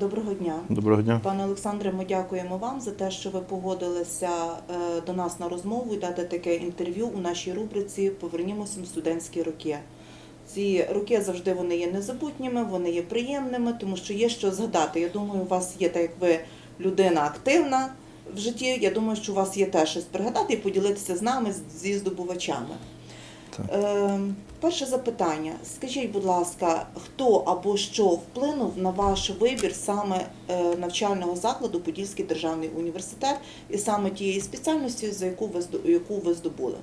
Доброго дня. Доброго дня. Пане Олександре, ми дякуємо вам за те, що ви погодилися е, до нас на розмову і дати таке інтерв'ю у нашій рубриці Повернімося в студентські роки. Ці роки завжди вони є незабутніми, вони є приємними, тому що є що згадати. Я думаю, у вас є так, як ви людина активна в житті. Я думаю, що у вас є теж щось пригадати і поділитися з нами, зі здобувачами. Е, перше запитання. Скажіть, будь ласка, хто або що вплинув на ваш вибір саме е, навчального закладу Подільський державний університет і саме тієї спеціальності, за яку ви яку ви здобули?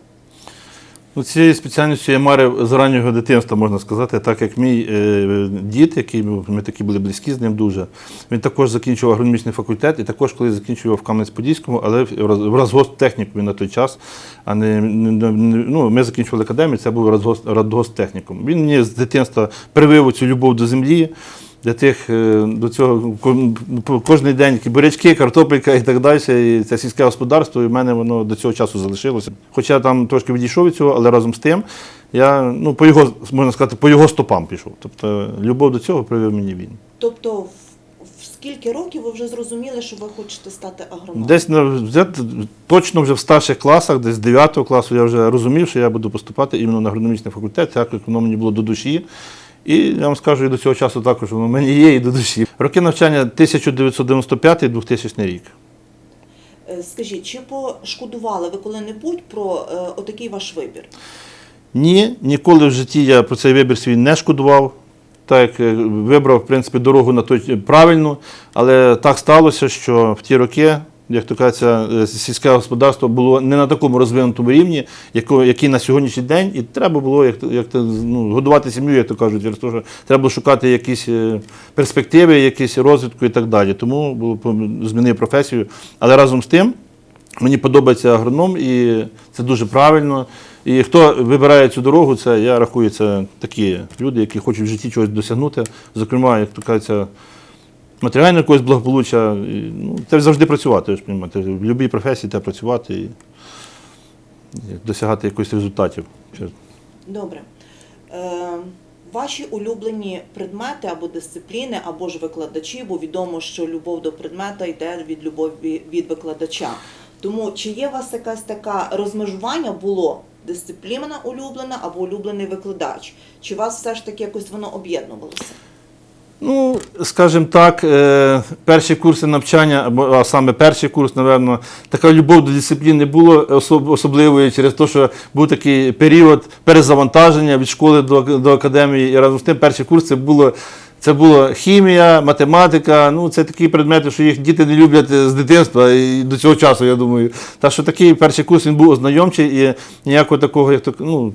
Ну, цією спеціальністю я марив з раннього дитинства, можна сказати, так як мій е, дід, який був, ми такі були близькі з ним дуже, він також закінчував агрономічний факультет і також коли закінчував в Кам'янець-Подільському, але в роз- технікумі на той час. А не, не- ну, ми закінчували академію, це був Радгосп, Радгосп технікум. Він мені з дитинства привив цю любов до землі. Для тих е, до цього кожен день бурячки, картопелька і так далі. І це сільське господарство, і в мене воно до цього часу залишилося. Хоча я там трошки відійшов від цього, але разом з тим я ну, по його, можна сказати, по його стопам пішов. Тобто любов до цього привів мені він. Тобто, скільки років ви вже зрозуміли, що ви хочете стати агрономом? Десь на вже точно вже в старших класах, десь з 9 класу, я вже розумів, що я буду поступати іменно на агрономічний факультет, так як воно мені було до душі. І я вам скажу, і до цього часу також воно мені є і до душі. Роки навчання 1995-2000 рік. Е, Скажіть, чи пошкодували ви коли-небудь про е, отакий ваш вибір? Ні, ніколи в житті я про цей вибір свій не шкодував. Так, як, е, вибрав, в принципі, дорогу на той правильну, але так сталося, що в ті роки, як то кажеться, е, сільське господарство було не на такому розвинутому рівні, який на сьогоднішній день, і треба було як, як, ну, годувати сім'ю, як то кажуть, через те, що треба було шукати якісь е, перспективи, якісь розвитку і так далі. Тому було, змінив професію. Але разом з тим, Мені подобається агроном, і це дуже правильно. І хто вибирає цю дорогу, це я рахую, це такі люди, які хочуть в житті чогось досягнути. Зокрема, як то кажеться, матеріального якогось благополуччя. Ну, це завжди працювати. Ж. В будь-якій професії треба працювати і досягати якихось результатів. Добре. Е, ваші улюблені предмети або дисципліни, або ж викладачі, бо відомо, що любов до предмета йде від любові від викладача. Тому чи є у вас якась така розмежування було дисципліна улюблена або улюблений викладач? Чи вас все ж таки якось воно об'єднувалося? Ну, скажімо так, е, перші курси навчання, або а саме перший курс, напевно, така любов до дисципліни було особ- особливою через те, що був такий період перезавантаження від школи до, до академії. І разом з тим перший курс це було. Це була хімія, математика. Ну, це такі предмети, що їх діти не люблять з дитинства і до цього часу, я думаю. Так що такий перший курс він був ознайомчий і ніякого такого, як то, ну,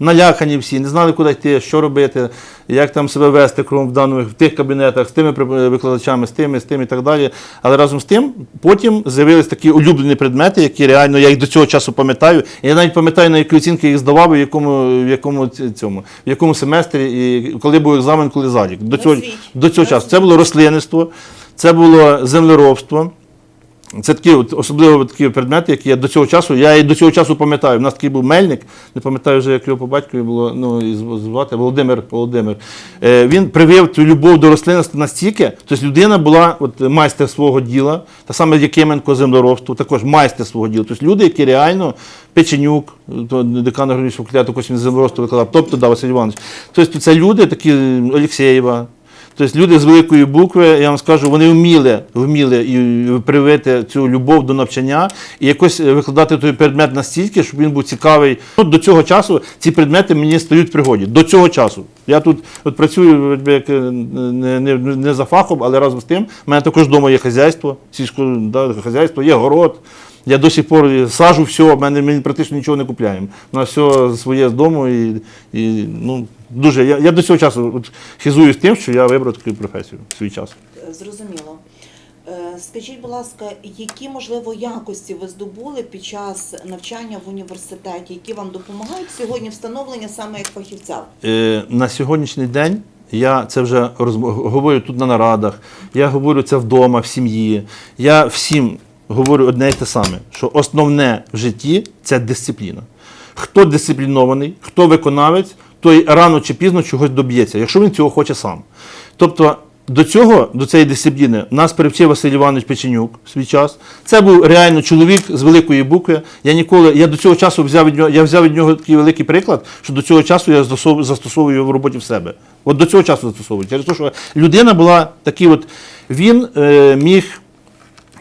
налякані всі, не знали, куди йти, що робити, як там себе вести крім в даних в тих кабінетах, з тими при- викладачами, з тими, з тим і так далі. Але разом з тим, потім з'явились такі улюблені предмети, які реально я їх до цього часу пам'ятаю. Я навіть пам'ятаю, на які оцінки їх здавав, в якому, в якому цьому, в якому семестрі, і коли був екзамен, коли залік. До цього, до цього часу. Це було рослинництво, це було землеробство. Це такі особливо такі предмети, які я до цього часу, я і до цього часу пам'ятаю. У нас такий був мельник, не пам'ятаю вже, як його по батькові було ну, звати Володимир. Володимир. Е, він привив цю любов до рослинності настільки, тобто людина була от, майстер свого діла, та саме Якименко землеробство, також майстер свого діла. Тобто люди, які реально Печенюк, декан агрономічного факультету, він землеробство викладав, тобто да, Василь Іванович. Тобто це люди, такі Олексєєва, Тобто люди з великої букви, я вам скажу, вони вміли, вміли привити цю любов до навчання і якось викладати той предмет настільки, щоб він був цікавий. Ну, до цього часу ці предмети мені стають в пригоді. До цього часу. Я тут от працюю як, е, не, не, не за фахом, але разом з тим, в мене також вдома є хазяйство, сільське да, хазяйство, є город. Я до сих пор сажу все, в мене ми практично нічого не купляємо. У нас все своє з дому і, і ну, дуже. Я, я до цього часу от, хизуюсь тим, що я вибрав таку професію в свій час. Зрозуміло. Е, Скажіть, будь ласка, які можливо якості ви здобули під час навчання в університеті, які вам допомагають сьогодні встановлення саме як фахівця? Е, на сьогоднішній день я це вже розм- говорю тут на нарадах, я говорю це вдома, в сім'ї. Я всім говорю одне і те саме, що основне в житті це дисципліна. Хто дисциплінований, хто виконавець, той рано чи пізно чогось доб'ється, якщо він цього хоче сам. Тобто до цього, до цієї дисципліни, нас привчив Василь Іванович Печенюк в свій час. Це був реально чоловік з великої букви. Я ніколи, я до цього часу взяв від нього, я взяв від нього такий великий приклад, що до цього часу я застосовую, застосовую його в роботі в себе. От до цього часу застосовую. Через те, що людина була такий, от він е, міг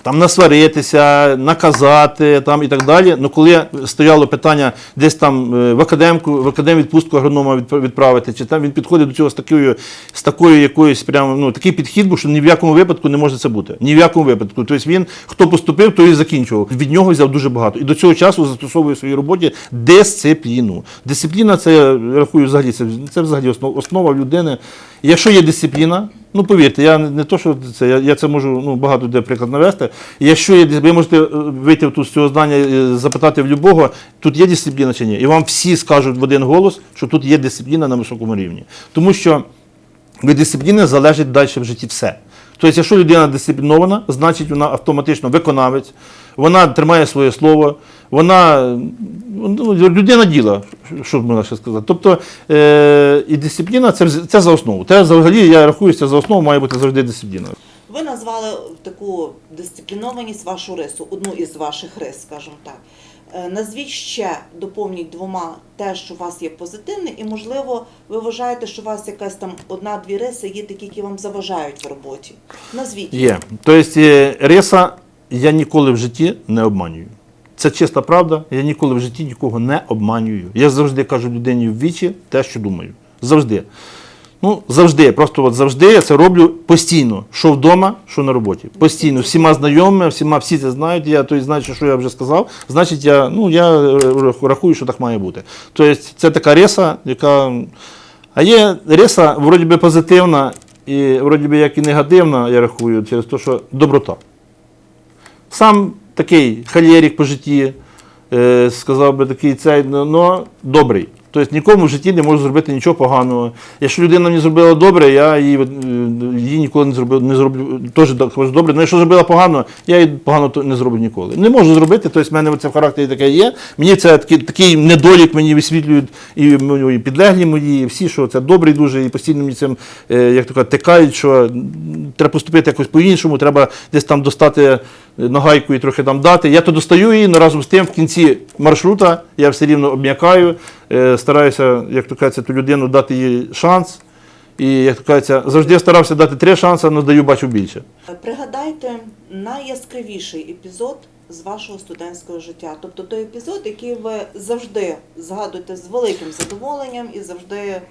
там насваритися, наказати там і так далі. Ну коли стояло питання десь там е, в академку, в академ відпустку агронома відправити, чи там він підходить до цього з такою, з такою якоюсь прямо ну такий підхід, був, що ні в якому випадку не може це бути. Ні в якому випадку. Тобто він хто поступив, той і закінчував. Від нього взяв дуже багато. І до цього часу застосовує в своїй роботі дисципліну. Дисципліна це я рахую взагалі, це, це взагалі основ- основа людини. Якщо є дисципліна, ну повірте, я не, то, що це, я, я це можу ну, багато де приклад навести. Якщо є, ви можете е, вийти тут з цього здання, і запитати в любого, тут є дисципліна чи ні. І вам всі скажуть в один голос, що тут є дисципліна на високому рівні. Тому що від дисципліни залежить далі в житті все. Тобто, якщо людина дисциплінована, значить вона автоматично виконавець, вона тримає своє слово, вона ну, людина діла, що можна ще сказати. Тобто е, і дисципліна це, це за основу. Це взагалі я рахую, це за основу має бути завжди дисципліна. Ви назвали таку дисциплінованість вашу рису, одну із ваших рис, скажімо так. Е, Назвіть ще, доповніть двома те, що у вас є позитивне, і можливо, ви вважаєте, що у вас якась там одна-дві риси є такі, які вам заважають в роботі. Назвіть. Є. Тобто е, риса я ніколи в житті не обманюю. Це чиста правда. Я ніколи в житті нікого не обманюю. Я завжди кажу людині в вічі те, що думаю. Завжди. Ну, завжди, просто от завжди я це роблю постійно, що вдома, що на роботі. Постійно, всіма знайомими, всіма всі це знають. Я то значить, що я вже сказав. Значить, я, ну, я е, рахую, що так має бути. Тобто, це така риса, яка. А є риса, вроді би, позитивна, і вроді би як і негативна, я рахую, через те, що доброта. Сам такий халєрік по житті, е, сказав би такий цей, ну, добрий. Тобто нікому в житті не можу зробити нічого поганого. Якщо людина мені зробила добре, я її, е, її ніколи не зроблю, не зроблю теж кажу, добре. Ну, якщо зробила погано, я їй погано не зроблю ніколи. Не можу зробити, тобто в мене це в характері таке є. Мені це такий, такий недолік мені висвітлюють і, мої підлеглі мої, і всі, що це добрий дуже, і постійно мені цим, е, як то тикають, що треба поступити якось по-іншому, треба десь там достати нагайку і трохи там дати. Я то достаю її, але разом з тим в кінці маршрута я все рівно обм'якаю, е, стараюся, як то кажеться, ту людину дати їй шанс. І, як то кажеться, завжди старався дати три шанси, але даю, бачу більше. Пригадайте найяскравіший епізод з вашого студентського життя. Тобто той епізод, який ви завжди згадуєте з великим задоволенням і завжди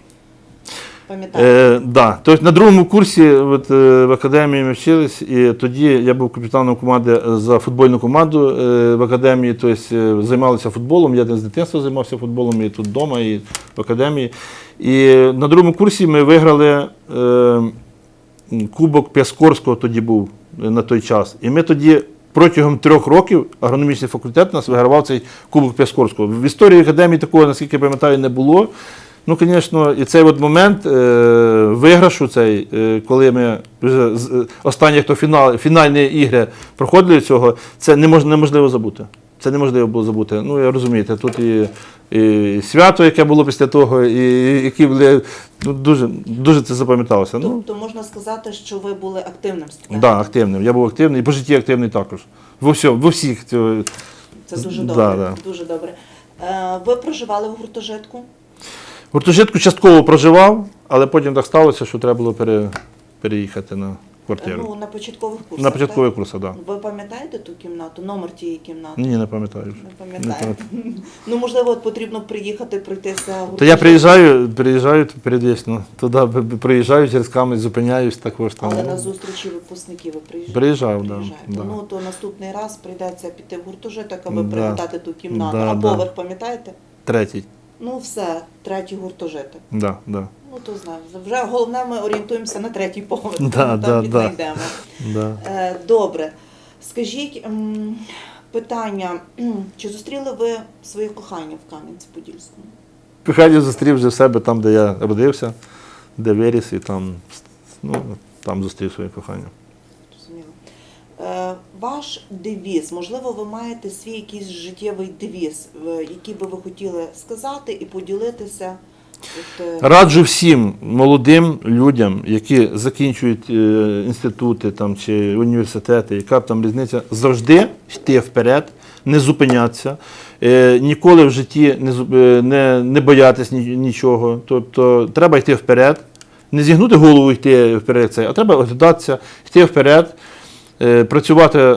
пам'ятаєте. Е, да. Тобто на другому курсі от, е, в академії ми вчились, і тоді я був капітаном команди е, за футбольну команду е, в академії, тобто е, займалися футболом. Я з дитинства займався футболом і тут вдома, і в академії. І на другому курсі ми виграли е, Кубок Пяскорського тоді був е, на той час. І ми тоді. Протягом трьох років агрономічний факультет нас вигравав цей Кубок Пяскорського. В історії академії такого, наскільки я пам'ятаю, не було. Ну, звісно, і цей от момент е, виграшу, цей, е, коли ми з- е, останні хто фінал, фінальні ігри проходили цього, це немож, неможливо забути. Це неможливо було забути. Ну, я розумієте, тут і, і свято, яке було після того, і, які були. Ну, дуже, дуже це запам'яталося. Ну, Тобто можна сказати, що ви були активним студентом. да, активним. Я був активний, і по житті активний також. Во всьому, во всіх. Це дуже Да, добре. да. Дуже добре. Е, Ви проживали в гуртожитку? Гуртожитку частково проживав, але потім так сталося, що треба було пере, переїхати на квартиру. Ну, на початкових курсах. на початкових так? курсах, так. Да. Ви пам'ятаєте ту кімнату, номер тієї кімнати? Ні, не пам'ятаю. вже. Не пам'ятаєте. Ну, можливо, от потрібно приїхати, пройтися То я приїжджаю, приїжджаю передвічно. Туди б- б- приїжджаю через камінь, зупиняюсь також там. Але на зустрічі випускників ви приїжджаєте? Приїжджав, да, Приїжджаєте. да. Ну, то наступний раз прийдеться піти в гуртожиток, аби Да. пригадати ту кімнату. Да, а да. поверх пам'ятаєте? Третій. Ну, все, третій гуртожиток. Да, да, Ну, то знаю. Вже головне, ми орієнтуємося на третій поверх. Да, Там да, да. Е, Добре. Скажіть питання, чи зустріли ви своє кохання в Кам'янці-Подільському? Пихання зустрів вже в себе там, де я родився, де виріс, і там, ну, там зустрів своє кохання. Зрозуміло. Е, Ваш девіз, можливо, ви маєте свій якийсь життєвий девіз, який би ви хотіли сказати і поділитися е, Раджу всім молодим людям, які закінчують е, інститути там, чи університети, яка б там різниця, завжди йти вперед, не зупинятися, е, ніколи в житті не, не, не боятись нічого. Тобто треба йти вперед, не зігнути голову йти вперед, а треба оглядатися, йти вперед, працювати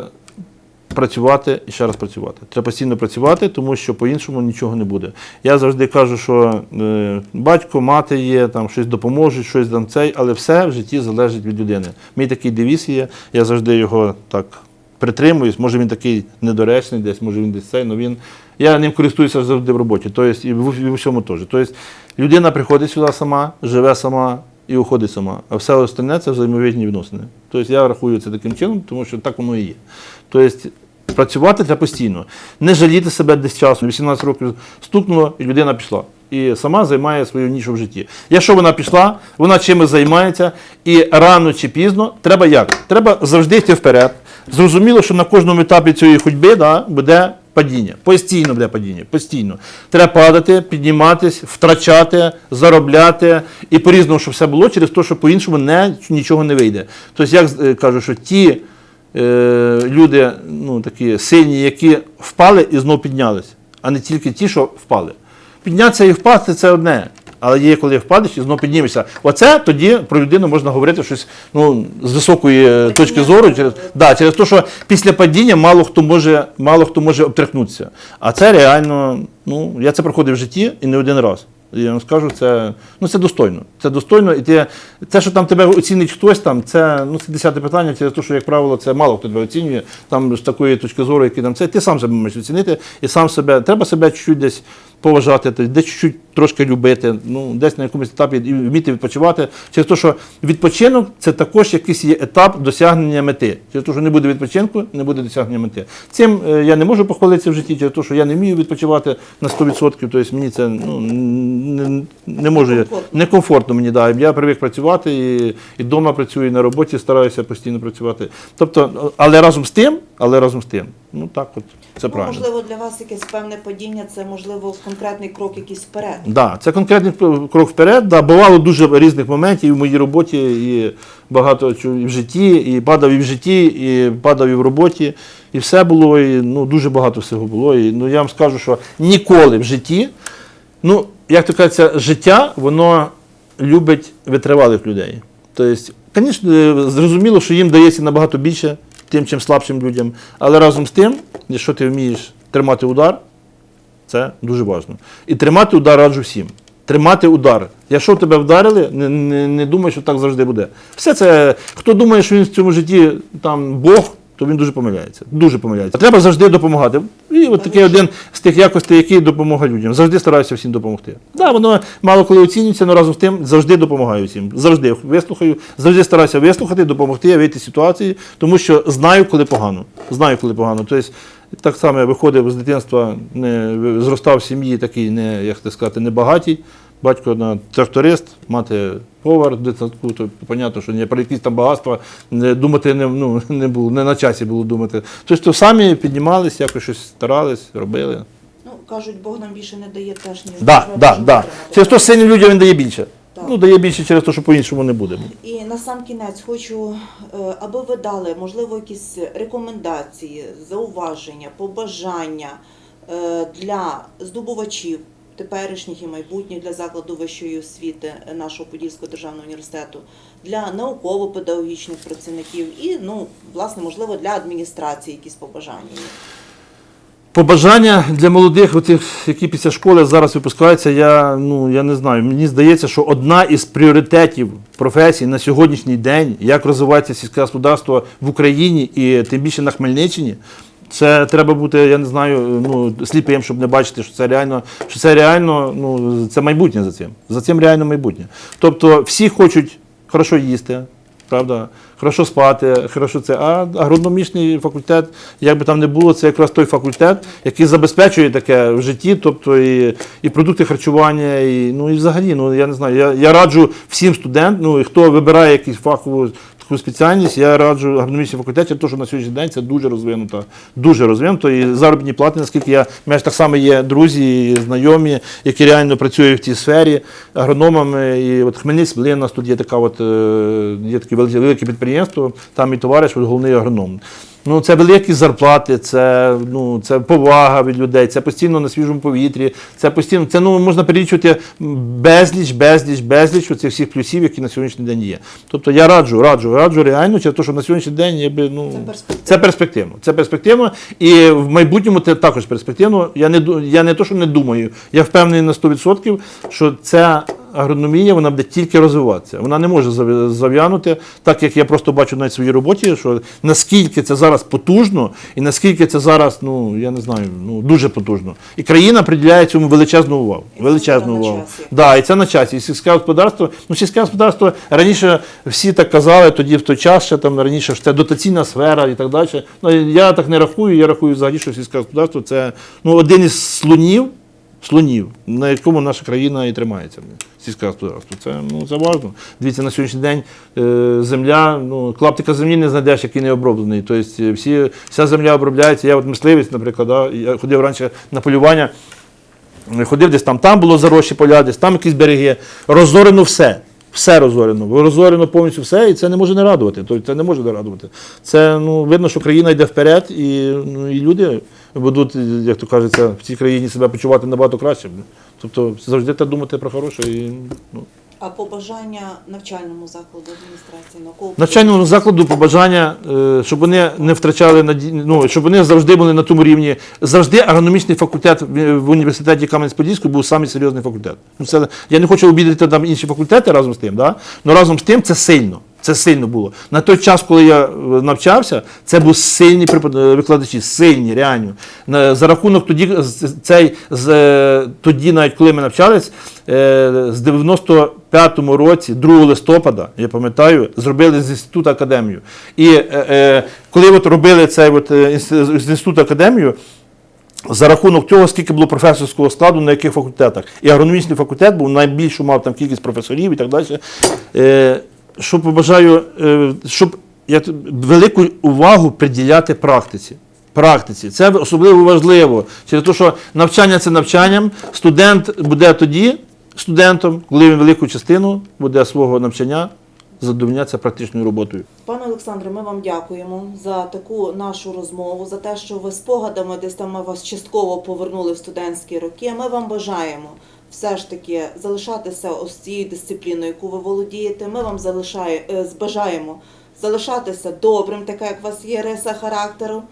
працювати і ще раз працювати. Треба постійно працювати, тому що по-іншому нічого не буде. Я завжди кажу, що е, батько, мати є, там щось допоможуть, щось там цей, але все в житті залежить від людини. Мій такий девіз є, я завжди його так притримуюсь. Може він такий недоречний десь, може він десь цей, але він. Я ним користуюся завжди в роботі, тобто і в усьому теж. Тобто людина приходить сюди сама, живе сама і уходить сама, а все остальне це взаємовідні відносини. Тобто я рахую це таким чином, тому що так воно і є. Тобто працювати треба постійно, не жаліти себе десь часу. 18 років стукнуло, і людина пішла. І сама займає свою нішу в житті. Якщо вона пішла, вона чимось займається, і рано чи пізно треба як? Треба завжди йти вперед. Зрозуміло, що на кожному етапі цієї ходьби да, буде падіння. Постійно бля, падіння. Постійно. Треба падати, підніматись, втрачати, заробляти і по-різному, щоб все було через те, що по-іншому не, нічого не вийде. Тобто, як е, кажу, що ті е, люди ну, такі сильні, які впали і знов піднялись, а не тільки ті, що впали. Піднятися і впасти це одне. Але є, коли впадеш і знову піднімешся. Оце тоді про людину можна говорити щось ну, з високої е, точки зору. Через, да, через те, що після падіння мало хто може, мало хто може обтряхнутися. А це реально, ну, я це проходив в житті і не один раз. Я вам скажу, це, ну, це достойно. Це достойно. І ти, це, що там тебе оцінить хтось, там, це, ну, це десяте питання, через те, що, як правило, це мало хто тебе оцінює. Там з такої точки зору, які там це, ти сам себе можеш оцінити, і сам себе, треба себе чуть-чуть десь поважати, десь чуть-чуть трошки любити, ну, десь на якомусь етапі і вміти відпочивати. Через те, що відпочинок це також якийсь є етап досягнення мети. Через те, що не буде відпочинку, не буде досягнення мети. Цим е, я не можу похвалитися в житті, через те, що я не вмію відпочивати на 100%, тобто мені це ну, не, не можу. Некомфортно. Некомфортно мені, да. Я привик працювати і, і вдома працюю, і на роботі стараюся постійно працювати. Тобто, але разом з тим, але разом з тим, ну так от, це ну, правильно. можливо, для вас якесь певне падіння, це можливо конкретний крок якийсь вперед. Да, це конкретний крок вперед. Да, бувало дуже різних моментів і в моїй роботі, і багато і в житті, і падав і в житті, і падав і в роботі. І все було, і ну, дуже багато всього було. І, ну, я вам скажу, що ніколи в житті, ну, як то кажеться, життя, воно любить витривалих людей. Тобто, звісно, е, зрозуміло, що їм дається набагато більше тим, чим слабшим людям. Але разом з тим, якщо ти вмієш тримати удар, це дуже важливо. І тримати удар раджу всім. Тримати удар. Якщо тебе вдарили, не, не, не думай, що так завжди буде. Все це, хто думає, що він в цьому житті там Бог, то він дуже помиляється. Дуже помиляється. Треба завжди допомагати. І от такий один з тих якостей, який допомога людям. Завжди стараюся всім допомогти. Да, воно мало коли оцінюється, але разом з тим завжди допомагаю всім. Завжди вислухаю, завжди стараюся вислухати, допомогти, вийти з ситуації, тому що знаю, коли погано. Знаю, коли погано. Тобто, так само я виходив з дитинства, не, зростав в сім'ї такий, не, як це сказати, небагатій. Батько на тракторист, мати повар в дитсадку, то понятно, що ні про якісь там багатства не, думати не, ну, не було, не на часі було думати. Тобто самі піднімались, якось щось старались, робили. Ну, кажуть, Бог нам більше не дає теж, ніж Да, да, да. те, що сильним людям він дає більше. Ну, дає більше через те, що по-іншому не буде. І на сам кінець хочу, е, аби ви дали, можливо, якісь рекомендації, зауваження, побажання е, для здобувачів теперішніх і майбутніх для закладу вищої освіти нашого Подільського державного університету, для науково-педагогічних працівників і, ну, власне, можливо, для адміністрації якісь побажання. Побажання для молодих, отих, які після школи зараз випускаються, я, ну, я не знаю. Мені здається, що одна із пріоритетів професій на сьогоднішній день, як розвивається сільське господарство в Україні і тим більше на Хмельниччині, це треба бути, я не знаю, ну, сліпим, щоб не бачити, що це реально, що це реально, ну, це майбутнє за цим. За цим реально майбутнє. Тобто всі хочуть хорошо їсти, правда, хорошо спати, хорошо це. А агрономічний факультет, як би там не було, це якраз той факультет, який забезпечує таке в житті, тобто і, і продукти харчування, і, ну і взагалі, ну я не знаю. Я, я раджу всім студентам, ну і хто вибирає якусь фахову таку спеціальність, я раджу агрономічній факультеті, тому що на сьогоднішній день це дуже розвинуто. Дуже розвинуто. І заробітні плати, наскільки я, в мене так само є друзі, і знайомі, які реально працюють в цій сфері агрономами. І от Хмельницький, блин, у нас тут є така от, е, є таке велике підприємство, там і товариш, от головний агроном. Ну, це великі зарплати, це, ну, це повага від людей, це постійно на свіжому повітрі, це постійно, це ну, можна перелічувати безліч, безліч, безліч оцих всіх плюсів, які на сьогоднішній день є. Тобто я раджу, раджу, раджу реально, через те, що на сьогоднішній день якби, ну, Це перспективно. це перспективно. Це перспективно. І в майбутньому це також перспективно. Я не, я не то, що не думаю, я впевнений на 100%, що ця агрономія вона буде тільки розвиватися. Вона не може зав'янути, так як я просто бачу на своїй роботі, що наскільки це зараз потужно, і наскільки це зараз, ну я не знаю, ну дуже потужно. І країна приділяє цьому величезну увагу. І це Величезну на увагу. Да, і це на часі. І сільське господарство. Ну, сільське господарство раніше всі так казали, тоді в той час ще там раніше що це дотаційна сфера і так далі. Ну, я так не рахую, я рахую взагалі, що сільське господарство це ну, один із слонів, слонів, на якому наша країна і тримається. Сільське господарство. Це, ну, важливо. Дивіться, на сьогоднішній день е, земля, ну, клаптика землі не знайдеш, який не оброблений. Тобто е, всі, вся земля обробляється. Я от мисливець, наприклад, да, я ходив раніше на полювання. Ходив десь там, там було зарощі поля, десь там якісь береги. Розорено все. Все розорено. Розорено повністю все, і це не може не радувати. Тобто це не може не радувати. Це ну, видно, що країна йде вперед, і, ну, і люди будуть, як то кажеться, в цій країні себе почувати набагато краще. Тобто завжди треба думати про хороше. І, ну. А побажання навчальному закладу адміністрації науково Навчальному закладу побажання, е, щоб вони не втрачали наді... ну, щоб вони завжди були на тому рівні. Завжди агрономічний факультет в в університеті Кам'янець-Подільського був самий серйозний факультет. Ну, це, я не хочу обідати там інші факультети разом з тим, да? але разом з тим це сильно. Це сильно було. На той час, коли я е, навчався, це були сильні е, викладачі, сильні, реально. За рахунок тоді, цей, з, е, тоді, навіть коли ми навчались, е, з 95-му році, 2 листопада, я пам'ятаю, зробили з інституту академію. І коли от робили цей от, з інституту академію, за рахунок того, скільки було професорського складу на яких факультетах. І агрономічний факультет був найбільшу мав там кількість професорів і так далі. Що побажаю, е, щоб я, велику увагу приділяти практиці. Практиці. Це особливо важливо. Через те, що навчання це навчанням. Студент буде тоді студентом, коли він велику частину буде свого навчання задовольнятися практичною роботою. Пане Олександре, ми вам дякуємо за таку нашу розмову, за те, що ви спогадами десь там ми вас частково повернули в студентські роки. Ми вам бажаємо все ж таки залишатися ось цією дисципліною, яку ви володієте. Ми вам залишає, е, бажаємо залишатися добрим, така як у вас є риса характеру.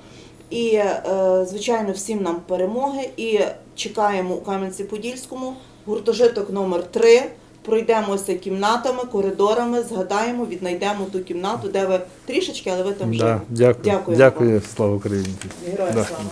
І, е, звичайно, всім нам перемоги. І чекаємо у Кам'янці-Подільському гуртожиток номер 3 Пройдемося кімнатами, коридорами, згадаємо, віднайдемо ту кімнату, де ви трішечки, але ви там вже. дякую. Дякую. Дякую, слава Україні. Героям Да. слава.